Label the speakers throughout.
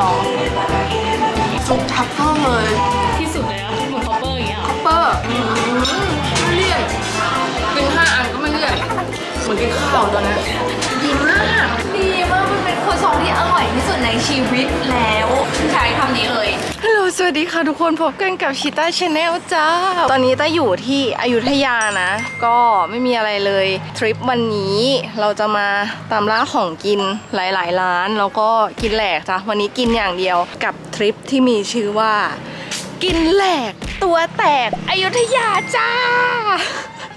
Speaker 1: ลองซุปทัฟเฟิลเลย
Speaker 2: ที่สุดเลยอะเหมือนคอปเปอร์อย่างเงี้ยเหรอ
Speaker 1: เปอร์อืมไม่เลี่ยนกินห้าอันก็ไม่เลี่ยนเหมือนกินข้าวตอนนี้
Speaker 3: ครัวซองที่อร่อยที่สุดในชีวิตแล้วใช้คำนี้เลย
Speaker 1: ฮัลโหล สวัสดีค่ะทุกคนพบกันกับชิต้าชาแนลจ้า ตอนนี้ต้าอยู่ที่อยุธยานะ ก็ไม่มีอะไรเลย ทริปวันนี้เราจะมาตามล่าของกินหลาย ๆ ร้าน แล้วก็กินแหลกจ้ะวันนี้กินอย่างเดียวกับทริปที่มีชื่อว่า กินแหลกตัวแตกอยุธยาจ้า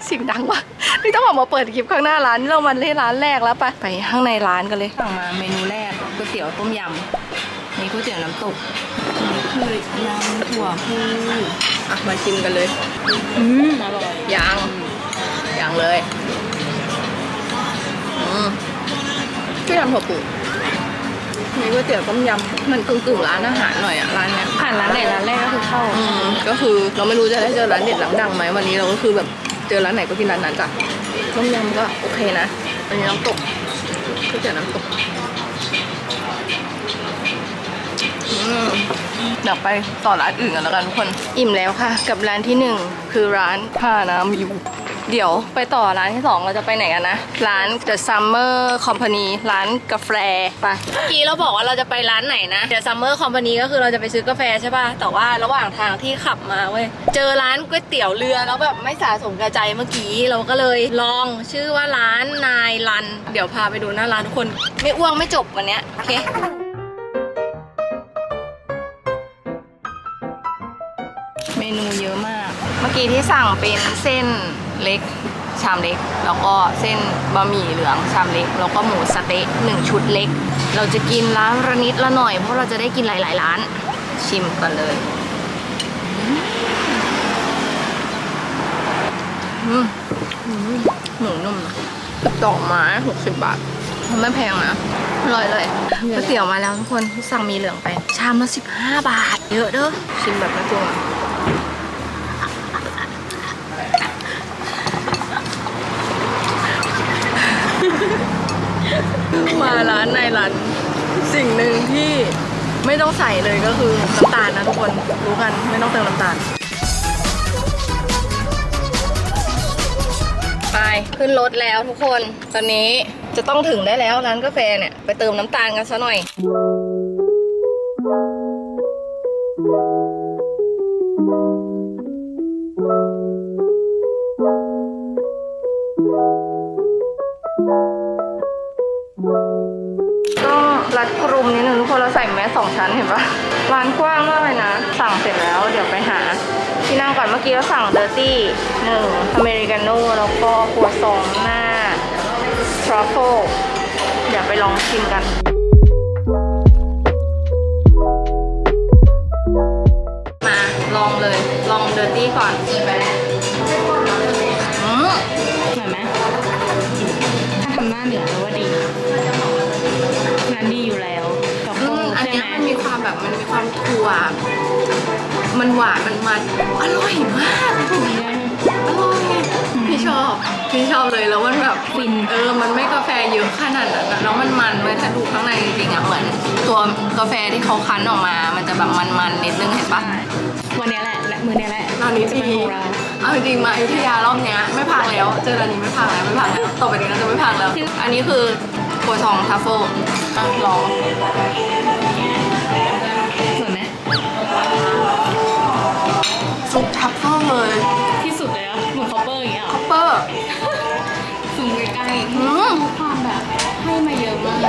Speaker 1: เสียงดังวะนี่ต้องออกมาเปิดคลิปข้างหน้าร้านนี่เรามาเล่นร้านแรกแล้วปะไปข้างในร้านกันเลยสั่งมาเมนูแรกก๋วยเตี๋ยวต้มยำนี่ก๋วยเตี๋ยวน้ำตกนี่คือยำถั่วพูอะมาชิมกันเลย
Speaker 2: อืมอร่อย
Speaker 1: ยังยังเลยอืมก็ยำถั่วปูนี่ก๋วยเตี๋ยวต้มยำมันกึ่งๆร้านอาหารหน่อยอะร้านเนี้ย
Speaker 2: ผ่านร้านไหนร้านแรกก็คือเข้า
Speaker 1: อืมก็คือเราไม่รู้จะได้เจอร้านเด็ดร้านดังไหมวันนี้เราก็คือแบบ เจอร้านไหนก็กินร้านนั้นจ้ะต้มยำก็โอเคนะ อันนี้น้ำตกก๋วยเตี๋ยวน้ำตกอืมเดี๋ยวไปต่อร้านอื่นกันแล้วกันทุกคน อิ่มแล้วค่ะ กับร้านที่หนึ่งคือร้านท่าน้ำวิว เดี๋ยวไปต่อร้านที่สองเราจะไปไหนกันนะ ร้าน The Summer Company ร้านกาแฟไปเมื่อกี้เราบอกว่าเราจะไปร้านไหนนะ The Summer Company ก็คือเราจะไปซื้อกาแฟใช่ป่ะ แต่ว่าระหว่างทางที่ขับมาเว้ย เจอร้านก๋วยเตี๋ยวเรือแล้วแบบไม่สะสมกระใจเมื่อกี้เราก็เลยลองชื่อว่าร้านนายรัน เดี๋ยวพาไปดูหน้าร้านทุกคน ไม่อ้วงไม่จบวันเนี้ยโอเคเมนูเยอะมาก เมื่อกี้ที่สั่งเป็นเส้น เล็กชามเล็ก แล้วก็เส้นบะหมี่เหลืองชามเล็ก แล้วก็หมูสะเต๊ะหนึ่งชุดเล็ก เราจะกินร้านระนิดละหน่อย เพราะเราจะได้กินหลาย ๆ ร้าน ชิมกันเลยหมูนุ่มนะดอกไม้หกสิบบาท มันไม่แพงนะอร่อยเลยก๋วยเตี๋ยวมาแล้วทุกคนสั่งมีเหลืองไป ชามละสิบห้าบาท เยอะเด้อชิมแบบไม่ปรุงานในร้านสิ่งหนึ่งที่ไม่ต้องใส่เลยก็คือน้ำตาลนะทุกคนรู้กันไม่ต้องเติมน้ำตาล ไปขึ้นรถแล้วทุกคน ตอนนี้จะต้องถึงได้แล้วร้านกาแฟเนี่ย ไปเติมน้ำตาลกันซะหน่อย รัดกรุมนิดนึงทุกคนเราใส่แมสสองชั้นเห็นปะร้านกว้างมากเลยนะ สั่งเสร็จแล้วเดี๋ยวไปหา ที่นั่งก่อนเมื่อกี้เราสั่งเดอร์ตี้หนึ่งอเมริกาโน่แล้วก็ครัวซองหน้าทรัฟเฟิลเดี๋ยวไปลองชิมกันมาลองเลยลองเดอร์ตี้ก่อนอืม
Speaker 2: อร่อยไหมถ้าทำหน้าเหนือแล้วว่าดี ร้านดีอยู่แล้วกับ
Speaker 1: อื
Speaker 2: โก้
Speaker 1: มอัน
Speaker 2: ใช่
Speaker 1: เนี้
Speaker 2: ไห
Speaker 1: ย
Speaker 2: ม
Speaker 1: มันมีความแบบมันมีความถั่วมันหวานมันมันอร่อยมากอร่อยพี่ชอบพี่ชอบเลยแล้วมันแบบ
Speaker 2: ฟิน
Speaker 1: เออมันไม่กาแฟเยอะขนาดนั้นอะแล้วมันมันเลยถ้าดูข้างในจริงๆอะเหมือนตัวกาแฟที่เขาคั้นออกมา มันจะแบบมันๆนิดนึงเห็นปะ
Speaker 2: วันเนี้ยแหละ และมือเนี้ยแหละ
Speaker 1: ร้านนี้
Speaker 2: จะ
Speaker 1: ดี
Speaker 2: เป็นของเรา
Speaker 1: เอาจริงๆมาอยุธยารอบเนี้ยไม่พังแล้ว เจอร้านนี้ไม่พังแล้วไม่พังแล้วต่อไปนี้เราจะไม่พังแล้ว อันนี้คือ ครัวซองทัฟเฟิลอะลอง
Speaker 2: สวยไหม
Speaker 1: ซุปทัฟเฟิลเลย
Speaker 2: ที่สุดเลยอะเหมือนคอปเปอร์อย่างเงี้ยเหร
Speaker 1: คั
Speaker 2: อ
Speaker 1: พเปอร์
Speaker 2: ซูมใกล้
Speaker 1: อืม
Speaker 2: ๆความแบบให้มาเยอะมาก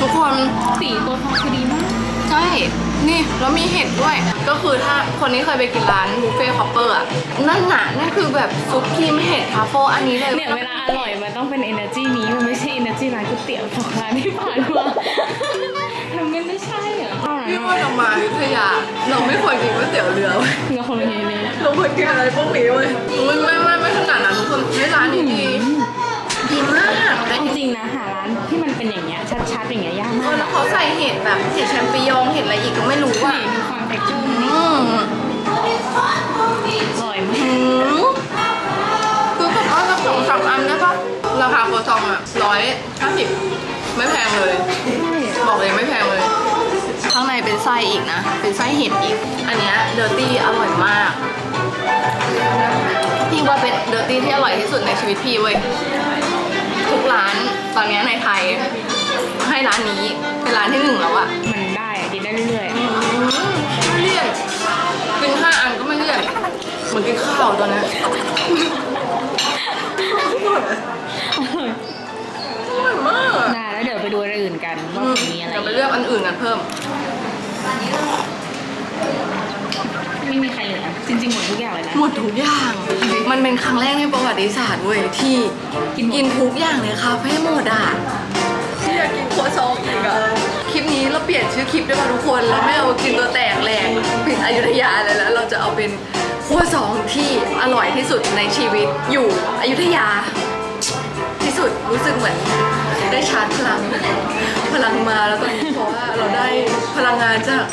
Speaker 1: ทุกคน
Speaker 2: สีตัวทองคือดีมาก
Speaker 1: ใช่ นี่ แล้วมีเห็ดด้วย ก็คือถ้าคนนี้เคยไปกินร้านบุฟเฟ่คอปเปอร์อะ นั่นน่ะนั่นคือแบบซุปครีมเห็ดทรัฟเฟิลอันนี้เลย
Speaker 2: เนี่ยเวลาอร่อยมันต้องเป็น energy นี้มันไม่ ใช่ energy ร้านก๋วยเตี๋ยวของร้านที่ผ่านมามันไม่ใช่เหรอ
Speaker 1: พี่ว่าเรามาอยุธยาเราไม่ควรกินก๋วยเตี๋ยวเรือเว้ย
Speaker 2: เงาคนนี้เลย
Speaker 1: เราควรกินอะไรพวกนี้เว้ยมันไม่ไม่ไม่ขนาดนั้นทุกคนไม่ร้านนี้ดีดีมากแต่
Speaker 2: จริงๆนะหาร้านที่มันเป็นอย่างเงี้ยชัดๆอย่างเงี้ยยาก
Speaker 1: เอ
Speaker 2: มา
Speaker 1: อกแล้วเขาใส่เห็ดแบบเห็ดแชมปิญองเห็ดอะไรอีกก็ไม่รู้อะ
Speaker 2: นี่มีความ texture มัน
Speaker 1: อืม
Speaker 2: อ
Speaker 1: ห้าสิบไม่แพงเลย บอกเลยไม่แพงเลย ข้างในเป็นไส้อีกนะ เป็นไส้เห็ดอีก อันเนี้ยเดอร์ตี้อร่อยมาก พี่ว่าเป็นเดอร์ตี้ที่อร่อยที่สุดในชีวิตพี่เว้ย ทุกร้านตอนเนี้ยในไทย ให้ร้านนี้เป็นร้านที่หนึ่งแล้วอะ
Speaker 2: มันได้อะกินได้เรื่อยๆอะ
Speaker 1: ไม่เลี่ยนกินห้าอันก็ไม่เลี่ยนเหมือนกินข้าวตอนนี้อร่อยมากอะ
Speaker 2: ได้แล้วเดี๋ยวไปดูอะไรอื่นกันว่ามันมีอะไร
Speaker 1: เดี๋ยวไปเลือกอันอื่นกันเพิ่ม
Speaker 2: ไม่มีใครเหลือจริงๆหมดทุกอย่างเลยนะ
Speaker 1: หมดทุกอย่าง มันเป็นครั้งแรกในประวัติศาสตร์เว้ยที่
Speaker 2: กินหมด
Speaker 1: กินทุกอย่างในคาเฟ่หมดอะที่อยากกินครัวซองอีกอะ คลิปนี้เราเปลี่ยนชื่อคลิปได้ป่ะทุกคน เราไม่เอากินตัวแตกแหลกปิดอยุธยาเลยแล้ว เราจะเอาเป็นครัวซองที่อร่อยที่สุดในชีวิตอยู่อยุธยา ที่สุดรู้สึกเหมือนได้ชาร์จพลัง พลังมาแล้วตอนนี้เพราะว่าเราได้พลังงานจาก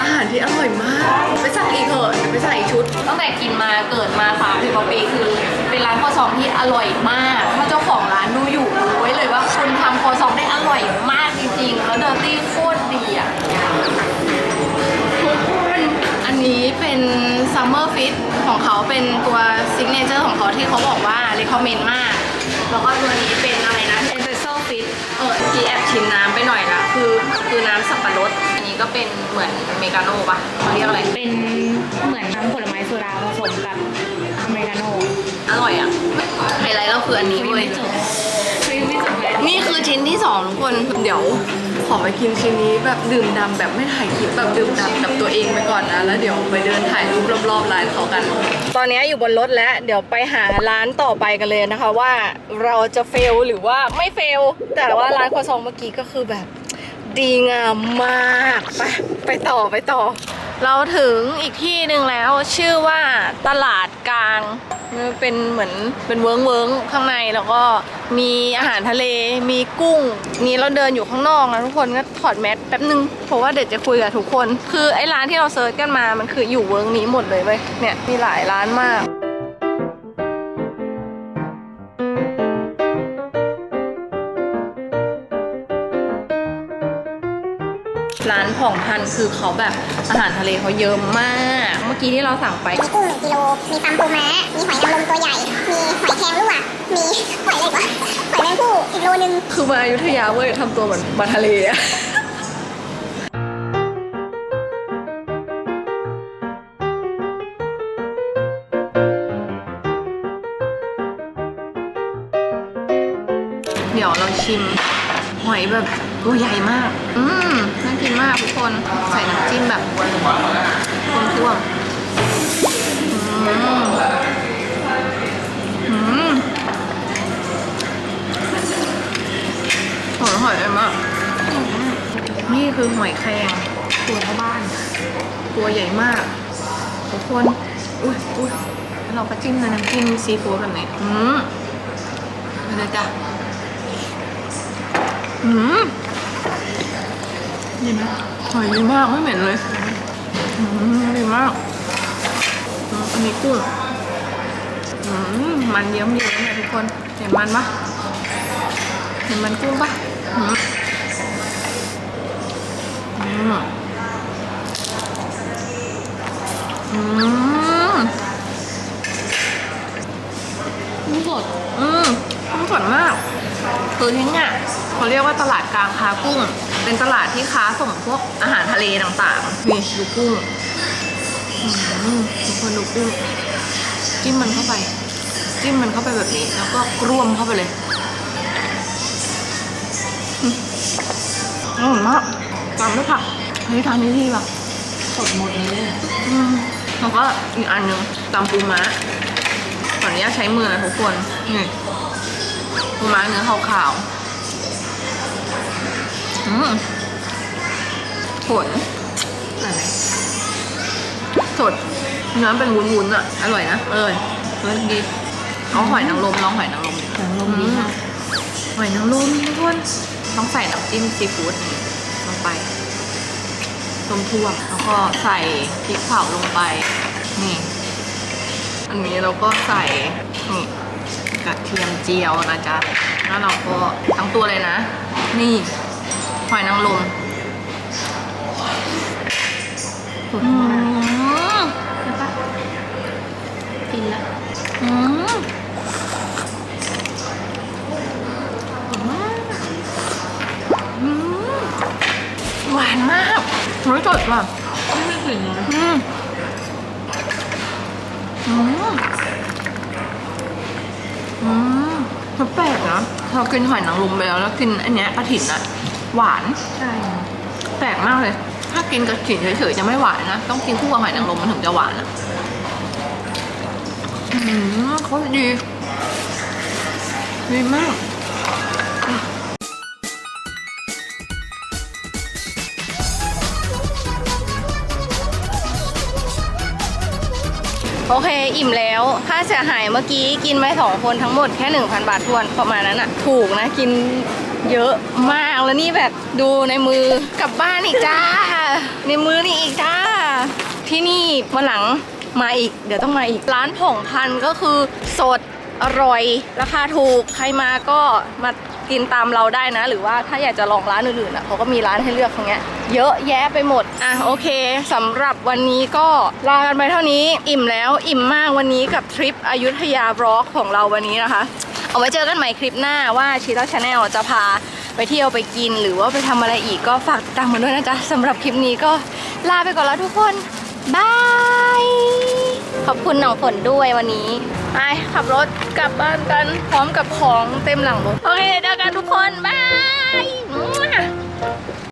Speaker 1: อาหารที่อร่อยมากไปสั่งอีกเถอะเดี๋ยวไปสั่งอีกชุด ตั้งแต่กินมาเกิดมาสามสิบกว่าปีคือเป็นร้านครัวซองที่อร่อยมาก ถ้าเจ้าของร้านดูอยู่รู้ไว้เลยว่าคนทำครัวซองได้อร่อยมากจริงๆ แล้วเดอร์ตี้โคตรดีอะทุกคนอันนี้เป็นซัมเมอร์ฟิตของเขาเป็นตัวซิกเนเจอร์ของเขาที่เขาบอกว่า r e คอมเมนต์มาก แล้วก็ตัวนี้เป็นอะไรนะ
Speaker 2: เอสเปรสโซ่ฟิต
Speaker 1: เออที่แอบชิมน้ำไปหน่อยละคือคือน้ำสับปะรด อันนี้ก็เป็นเหมือนเมกาโน่ปะเขาเรียกอะไร
Speaker 2: เป็นเหมือนน้ำผลไม้โซดาผสมกับอเมริกาโน่
Speaker 1: อร่อยอะไฮไลท์ก็คืออันนี้
Speaker 2: ไม่
Speaker 1: เว้ย
Speaker 2: จบไม่จบเลย
Speaker 1: นี่คือชิ้นที่สองทุกคน เดี๋ยว ขอไปกินชิ้นนี้แบบดื่มดำแบบไม่ถ่ายคลิปแบบดื่มดำกับตัวเองไปก่อนนะ แล้วเดี๋ยวไปเดินถ่ายรูปรอบๆร้านเขากัน ตอนนี้อยู่บนรถแล้ว เดี๋ยวไปหาร้านต่อไปกันเลยนะคะว่าเราจะเฟลหรือว่าไม่เฟล แต่ว่าร้านครัวซองเมื่อกี้ก็คือแบบดีงามมากไปไปต่อไปต่อ เราถึงอีกที่หนึ่งแล้วชื่อว่าตลาดกลางมัน เป็นเหมือนเป็นเวิ้งเวิ้งข้างในแล้วก็มีอาหารทะเลมีกุ้ง นี่เราเดินอยู่ข้างนอกนะทุกคนก็ถอดแมสแป๊บนึงเพราะว่าเดี๋ยวจะคุยกับทุกคน คือไอ้ร้านที่เราเซิร์ชกันมามันคืออยู่เวิ้งนี้หมดเลยเว้ยเนี่ยมีหลายร้านมาก ร้านผ่องพันธุ์คือเขาแบบอาหารทะเลเขาเยอะมาก เมื่อกี้ที่เราสั่งไป
Speaker 4: มีกุ้งหนึ่งกิโล มีตำปูม้า มีหอยนางรมตัวใหญ่ มีหอยแครงลวกมีหอยอะไรวะหอยแมงผู้อีกโลนึง
Speaker 1: คือมาอยุธยาเว้ยทำตัวเหมือนมาทะเลอะเดี๋ยวเราชิมหอยแบบ ตัวใหญ่มาก อืมน่ากินมากทุกคน ใส่น้ำจิ้มแบบท่วมๆอืมอืมหอยหอยเลยมาก นี่คือหอยแครงตัวเท่าบ้าน ตัวใหญ่มากทุกคน อุ้ยอุ้ยแล้วเราก็จิ้มในน้ำจิ้มซีฟู้ดแบบนี้อืมไปเลยจ้ะอืม ดีไหมหอยดีมากไม่เหม็นเลยดีมากอันนี้กุ้งมันเยิ้มๆเนี่ยทุกคนเห็นมันปะเห็นมันกุ้งปะอืมอืม
Speaker 2: กุ้งสด
Speaker 1: อืมกุ้งสดมากคือที่เนี่ยเขาเรียกว่าตลาดกลางค้ากุ้ง เป็นตลาดที่ค้าส่งพวกอาหารทะเลต่างๆนี่ดูกุ้งอืมทุกคนดูกุ้งจิ้มมันเข้าไป จิ้มมันเข้าไปแบบนี้ แล้วก็กร่วมเข้าไปเลยอร่อยมากตามด้วยผักเฮ้ยทานนี้ดีว่ะ
Speaker 2: สดหมดเลยอะ
Speaker 1: อืมแล้วก็อีกอันหนึงตำปูม้าขออนุญาตใช้มือนะทุกคนนี่ปูม้าเนื้อขาวๆ อืมผลอะไรสดเนื้อเป็นวุ้นๆอะ อร่อยนะ อร่อยเฮ้ยดีเอาหอยนางรมลองหอยนางรมดิ
Speaker 2: หนังลมดีมาก
Speaker 1: หอยนางรมทุกคนต้องใส่น้ำจิ้มซีฟู้ดนี่ลงไปต้มท่วมแล้วก็ใส่พริกเผาลงไป นี่ อันนี้เราก็ใส่นี่กระเทียมเจียวนะจ๊ะ แล้วเราก็ทั้งตัวเลยนะ นี่ห อยนางรม
Speaker 2: สุด
Speaker 1: อื
Speaker 2: มาก
Speaker 1: ม
Speaker 2: ใช่ปะกินละ
Speaker 1: อืมอืมหวานมากรสสดว่ะ
Speaker 2: ไม่ถึงนะ
Speaker 1: อืมอืมอืมมันแปลกนะเรากินหอยนางรมไปแล้วแล้วกินอันเนี้ยกระถินอะ หวาน
Speaker 2: ใช่
Speaker 1: แปลกมากเลย ถ้ากินกระถินเฉยๆจะไม่หวานนะ ต้องกินคู่กับหอยนางรมมันถึงจะหวานอะอืมเขาดีดีมากโอเค อิ่มแล้วค่าเสียหายเมื่อกี้กินไปสองคนทั้งหมดแค่ 1,000 บาททวนประมาณนั้นอะถูกนะ กิน เยอะมากแล้วนี่แบบดูในมือกลับบ้านอีกจ้า ในมือนี่อีกจ้า ที่นี่วันหลังมาอีก เดี๋ยวต้องมาอีกร้านผงพันก็คือสดอร่อย ราคาถูกใครมาก็มากินตามเราได้นะ หรือว่าถ้าอยากจะลองร้านอื่นๆอะเขาก็มีร้านให้เลือกตรงเนี้ยเยอะแยะไปหมด อะโอเคสำหรับวันนี้ก็ลากันไปเท่านี้ อิ่มแล้วอิ่มมากวันนี้กับทริปอยุธยาบล็อกของเราวันนี้นะคะ เอาไว้เจอกันใหม่คลิปหน้าว่าชีต้าชาแนลจะพาไปเที่ยวไปกิน หรือว่าไปทำอะไรอีกก็ฝากติดตามกันด้วยนะจ๊ะสำหรับคลิปนี้ก็ลาไปก่อนแล้วทุกคนบายขอบคุณหนองฝนด้วยวันนี้ไปขับรถกลับบ้านกันพร้อมกับของเต็มหลังรถโอเคเจอกันทุกคนบาย